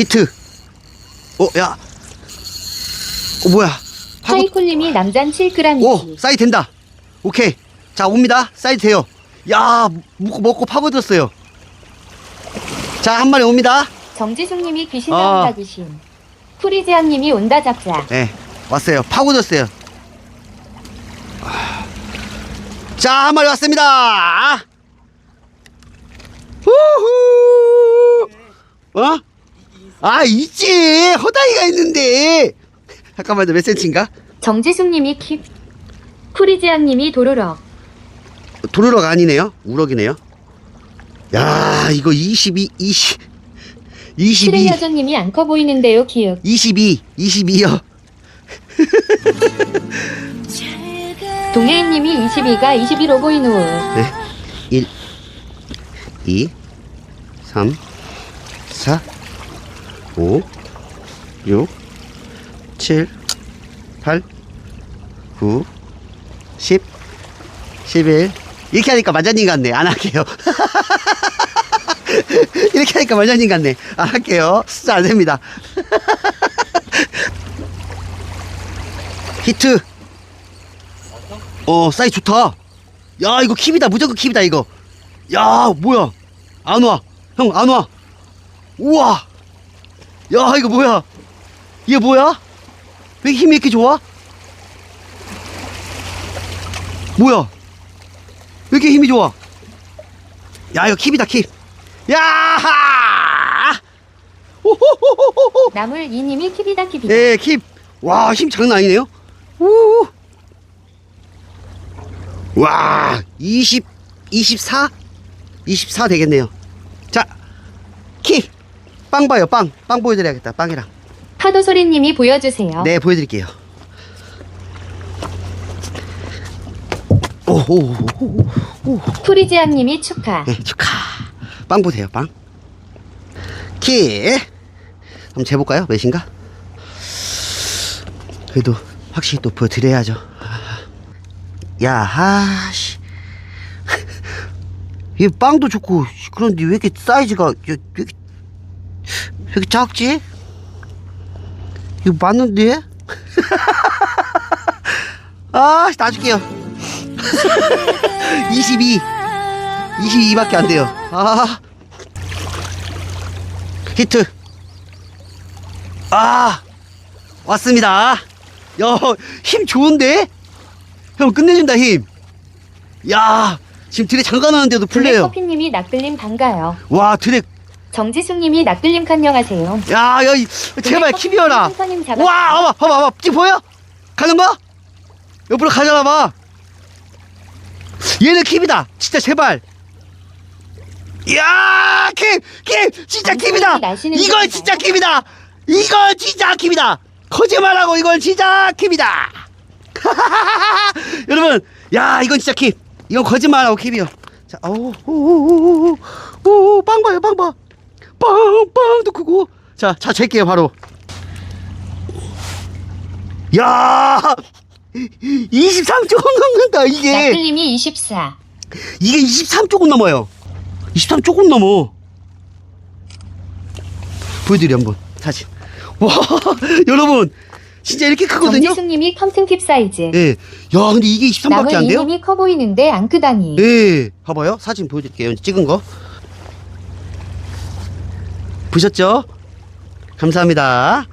히트. 어, 야. 어, 뭐야. 파고, 하이콜님이 남잔 7g이지. 오, 사이 된다. 오케이. 자, 옵니다. 사이 돼요. 야, 먹고, 먹고 파고들었어요. 자, 한 마리 옵니다. 정지숙님이 귀신 아. 나온다 귀신. 프리지안님이 온다 잡자. 네, 왔어요. 파고들었어요. 아. 자, 한 마리 왔습니다. 후후. 어? 아, 있지. 허다이가 있는데. 잠깐만요, 몇 센치인가? 정지숙님이 킵. 프리지안님이 도로럭. 도르럭 아니네요. 우럭이네요. 야, 이거 22, 20, 22, 시레여전님이 안 커 보이는데요 기억. 22, 22요. 동해인님이 22가 21로 보이누. 네. 1, 2, 3, 4, 5, 6, 7, 8, 9, 10, 11. 이렇게 하니까 만자님 같네. 안 할게요. 이렇게 하니까 만자님 같네. 안 할게요. 숫자 안 됩니다. 히트. 어, 사이 좋다. 야, 이거 킵이다. 무조건 킵이다, 이거. 야, 뭐야. 안 와. 형, 안 와. 우와. 야, 이거 뭐야. 이게 뭐야? 왜 힘이 이렇게 좋아? 뭐야? 왜 이렇게 힘이 좋아? 야, 이거 킵이다, 킵. 야하! 오호호호호호! 나물 이님이 킵이다 킵이다. 예, 킵. 와, 힘 장난 아니네요. 우. 와, 20, 24? 24 되겠네요. 빵 봐요, 빵. 빵 보여드려야겠다, 빵이랑. 파도소리님이 보여주세요. 네, 보여드릴게요. 오, 오, 오, 오, 오. 프리지안님이 축하. 네, 축하. 빵 보세요, 빵. 키. 한번 재볼까요? 몇인가? 그래도 확실히 또 보여드려야죠. 야, 하씨. 이 빵도 좋고, 그런데 왜 이렇게 사이즈가, 왜 이렇게, 왜 이렇게 작지? 이거 맞는데? 아, 놔줄게요. 22. 22밖에 안 돼요. 아. 히트. 아. 왔습니다. 야, 힘 좋은데? 형 끝내준다, 힘. 야, 지금 드랙 잠깐 하는데도 풀려요. 블랙커피님이 낙들림 반가요. 와, 드랙. 정지숙님이 낙들림 칸녕하세요. 야, 야, 이- 제발. 선님 잡아. 와, 봐봐, 봐봐, 봐봐. 지금 보여? 가는 거? 옆으로 가잖아, 봐. 얘는 킵이다. 진짜 제발. 야, 킵, 킵, 진짜 킵이다. 이건? 진짜 킵이다. 이건 진짜 킵이다. 거짓말하고 이건 진짜 킵이다. 여러분, 야, 이건 진짜 킵. 이건 거짓말하고 킵이요. 자, 오, 오, 오, 오, 오, 오, 빵 봐요, 빵 봐. 빵, 빵도 크고. 자, 자, 잴게요, 바로. 야 23조금 넘는다 이게 낙들림이 24. 이게 23조금 넘어요 23조금 넘어 보여드려 한번 사진 와 여러분 진짜 이렇게 크거든요 정지숙님이 컴튼 킵 사이즈. 예. 야 근데 이게 23밖에 나물 안 돼요? 이님이 커 보이는데 안 크다니. 예 봐봐요 사진 보여드릴게요 찍은 거 보셨죠? 감사합니다